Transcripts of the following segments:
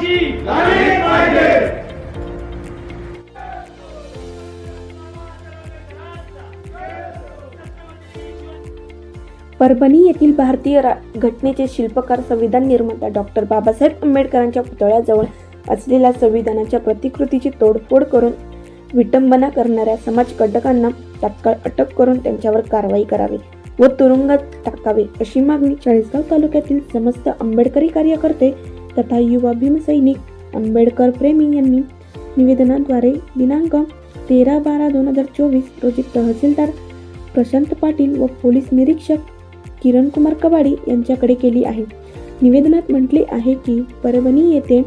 पाहिजे. परभणी येथील भारतीय घटनेचे शिल्पकार संविधान निर्माता डॉक्टर बाबासाहेब आंबेडकरांच्या पुतळ्याजवळ असलेल्या संविधानाच्या प्रतिकृतीची तोडफोड करून विटंबना करणाऱ्या समाजकंटकांना तात्काळ अटक करून त्यांच्यावर कारवाई करावी व तुरुंगात टाकावे अशी मागणी चाळीसगाव तालुक्यातील समस्त आंबेडकरी कार्यकर्ते तथा युवा भीमसैनिक आंबेडकर प्रेमी यांनी निवेदनाद्वारे दिनांक तेरा बारा दोन हजार चोवीस रोजी तहसीलदार प्रशांत पाटील व पोलीस निरीक्षक किरण कुमार कबाडी यांच्याकडे केली आहे. निवेदनात म्हटले आहे की परभणी येथे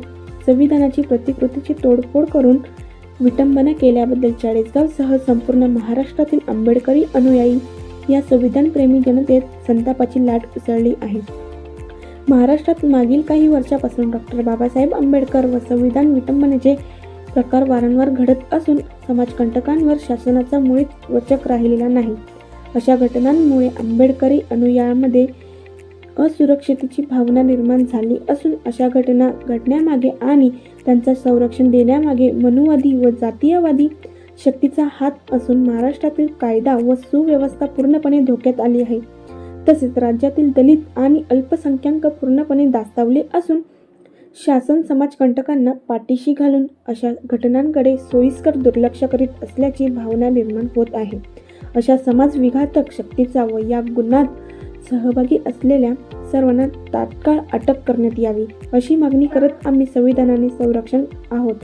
संविधानाची प्रतिकृतीची तोडफोड करून विटंबना केल्याबद्दल चाळीसगावसह संपूर्ण महाराष्ट्रातील आंबेडकरी अनुयायी या संविधानप्रेमी जनतेत संतापाची लाट उसळली आहे. महाराष्ट्रात मागील काही वर्षापासून डॉक्टर बाबासाहेब आंबेडकर व संविधान विटंबनेचे प्रकार वारंवार घडत असून समाजकंटकांवर शासनाचा मुळीच वचक राहिलेला नाही. अशा घटनांमुळे आंबेडकरी अनुयायांमध्ये असुरक्षितेची भावना निर्माण झाली असून अशा घटना घडण्यामागे आणि त्यांचा संरक्षण देण्यामागे मनुवादी व जातीयवादी शक्तीचा हात असून महाराष्ट्रातील कायदा व सुव्यवस्था पूर्णपणे धोक्यात आली आहे. तसेच राज्यातील दलित आणि अल्पसंख्याक पूर्णपणे दास्तावले असून शासन समाजकंटकांना पाठीशी घालून अशा घटनांकडे सोयीस्कर दुर्लक्ष करीत असल्याची भावना निर्माण होत आहे. अशा समाजविघातक शक्तीचा व या गुन्ह्यात सहभागी असलेल्या सर्वांना तात्काळ अटक करण्यात यावी अशी मागणी करत आम्ही संविधानाने संरक्षण आहोत.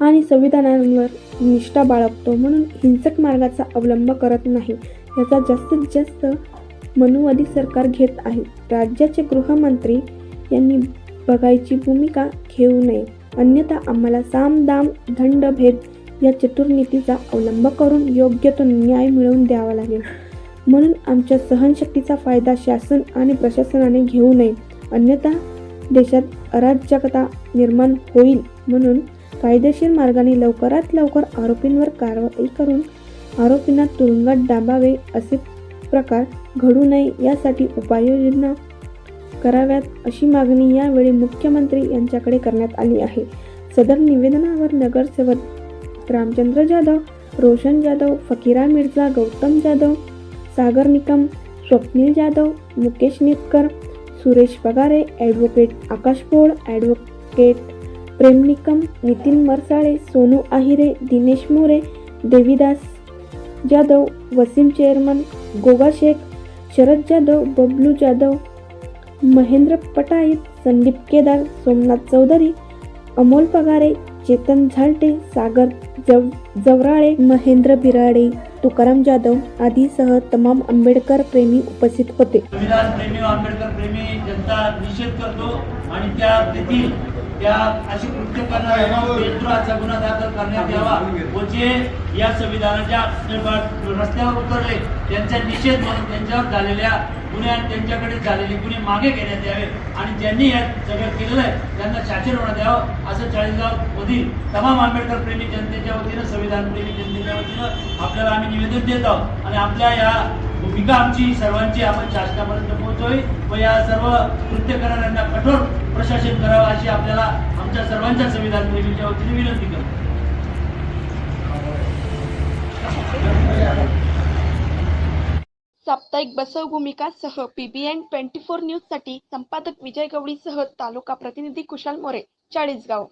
आणि संविधानांवर निष्ठा बाळगतो म्हणून हिंसक मार्गाचा अवलंब करत नाही याचा जास्तीत जास्त मनुवादी सरकार घेत आहे. राज्याचे गृहमंत्री यांनी बघायची भूमिका घेऊ नये. अन्यथा आम्हाला साम दाम दंड भेद या चतुर्नीतीचा अवलंब करून योग्य तो न्याय मिळवून द्यावा लागेल. म्हणून आमच्या सहनशक्तीचा फायदा शासन आणि प्रशासनाने घेऊ नये. अन्यथा देशात अराजकता निर्माण होईल म्हणून कायदेशीर मार्गाने लवकरात लवकर आरोपींवर कारवाई करून आरोपींना तुरुंगात डांबावे असे प्रकार घडू नये यासाठी उपाययोजना कराव्यात अशी मागणी यावेळी मुख्यमंत्री यांच्याकडे करण्यात आली आहे. सदर निवेदनावर नगरसेवक Ramchandra Jadhav Roshan Jadhav Fakira Mirza Gautam Jadhav Sagar Nikam Swapnil Jadhav Mukesh Nitkar Suresh Pagare advocate Akash Pol advocate Prem Nikam Nitin Marsale Sonu Ahire Dinesh More Devidas Jadhav Wasim chairman Goga Shaikh Sharad Jadhav Bablu Jadhav Mahendra Patait Sandeep Kedar Somnath Chaudhari Amol Pagare Chetan Zalte Sagar जव जवराळे महेंद्र बिराडे तुकाराम जाधव आदीसह तमाम आंबेडकर प्रेमी उपस्थित होते. प्रेमी आंबेडकर प्रेमी जनता निषेध करतो आणि त्या त्या अशी कृत्य करणाऱ्या गुन्हा दाखल करण्यात यावा. व जे या संविधानाच्या रस्त्यावर उतरले त्यांचा निषेध म्हणून त्यांच्यावर झालेल्या गुन्ह्या त्यांच्याकडे झालेले गुन्हे मागे घेण्यात यावे आणि ज्यांनी या सगळं केलेलं आहे त्यांना शासन होण्यात यावं असं चाळीसगाव मधील तमाम आंबेडकर प्रेमी जनतेच्या वतीनं संविधान प्रेमी जनतेच्या वतीनं आपल्याला आम्ही निवेदन देत आहोत. आणि आपल्या या भूमिका आमची सर्वांची आपण शासनापर्यंत पोहोचवावी व या सर्व कृत्य करणाऱ्यांना कठोर प्रशासन करावं अशी आपल्याला आमच्या सर्वांच्या संविधान प्रेमीच्या वतीने विनंती करतो. साप्ताहिक बसव भूमिका सह पीबीएन ट्वेंटी फोर न्यूजसाठी संपादक विजय गवळीसह तालुका प्रतिनिधी कुशाल मोरे चाळीसगाव.